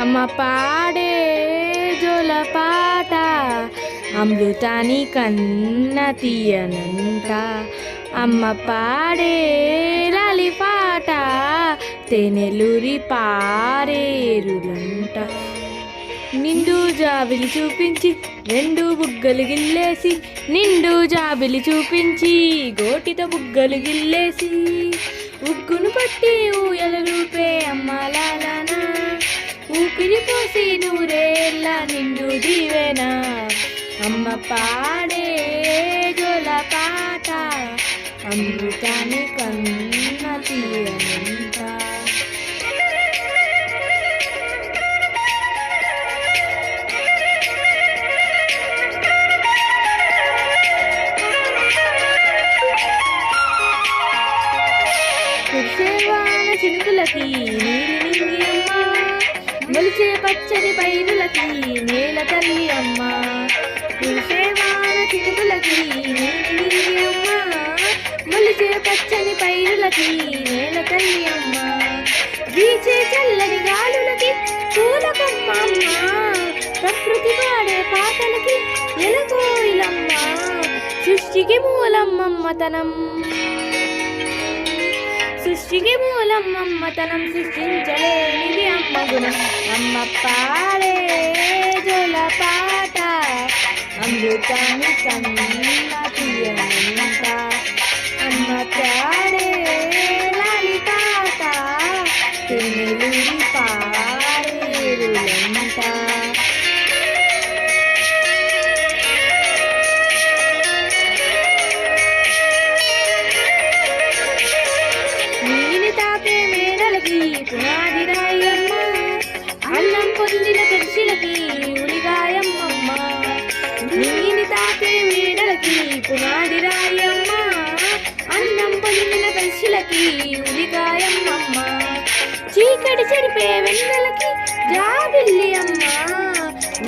అమ్మ పాడే జోలపాట అమృతాని కన్న తీయనంట. అమ్మ పాడే లాలిపాట తెనెలూరి పారేరులంట. నిండు జాబిలి చూపించి రెండు బుగ్గలు గిల్లేసి నిండు జాబిలి చూపించి గోటితో బుగ్గలు గిల్లేసి ఉగ్గును పట్టి ఊయలూపే అమ్మలా ఊపిరి నూరేళ్ళ నిండు దీవెనా. అమ్మ పాడే జోల పాట. అమృతాన్ని కన్న తీయనంట చినుకులకి నీరు నిలిచే పచ్చని పైరులకి నేల తల్లి అమ్మ. కురిసేవాన చినుకులకి నీరు అమ్మ. మొలిచే పచ్చని పైరులకి నేల తల్లి అమ్మ. వీచే చల్లని గాలులకి పూలకమ్మ అమ్మ. ప్రకృతి పాడే పాటలకి ఎలకోయిలమ్మ సృష్టికి మూలమ్మమ్మతనం సృష్టికి మూలం అమ్మతనం సృష్టించలేనిది అమ్మ గుణం. అమ్మ పాడే జోల పాట అమృతాన్ని కన్న మేడలకి పునాది రాయమ్మ అన్నం పొందిన పక్షులకి ఉలిగాయమ్మమ్మ నీని తాకే మేడలకి పునాది రాయమ్మ అన్నం పొందిన పక్షులకి ఉలిగాయమ్మమ్మ చీకటి చెరిపే వెన్నెలకి జాబిల్లి అమ్మ.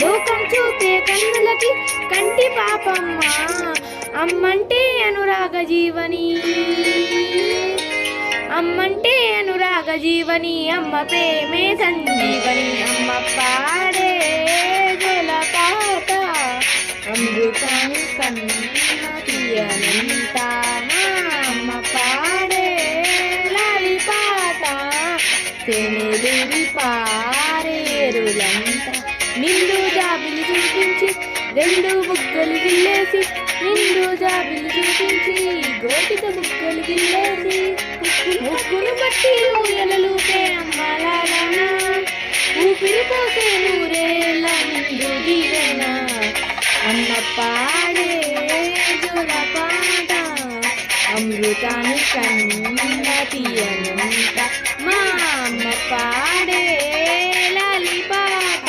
లోకం చూపే కన్నులకి కంటి పాపమ్మ. అమ్మంటే అనురాగ జీవని అమ్మంటే అనురాగ జీవని అమ్మ ప్రేమే సంజీవని అమ్మ పాడే జల పాట అమృతాన్ని కన్న తీయనంత అమ్మ పాడే లాలి పాట తెనెలూరి పారేరులంట నిండు జాబిలి చూపించి రెండు బుగ్గలు గిల్లేసి నిండు జాబిలి చూపించి గోటితో బుగ్గలు గిల్లేసి ముగ్గును బట్టి ఊయలలుపే ఊపిరి పోసే నూరేళ్ళ నిండు దీవెన? అమ్మ పాడే జోల పాట అమృతాన్ని కన్న తీయనంట మా అమ్మ పాడే లాలి పాట.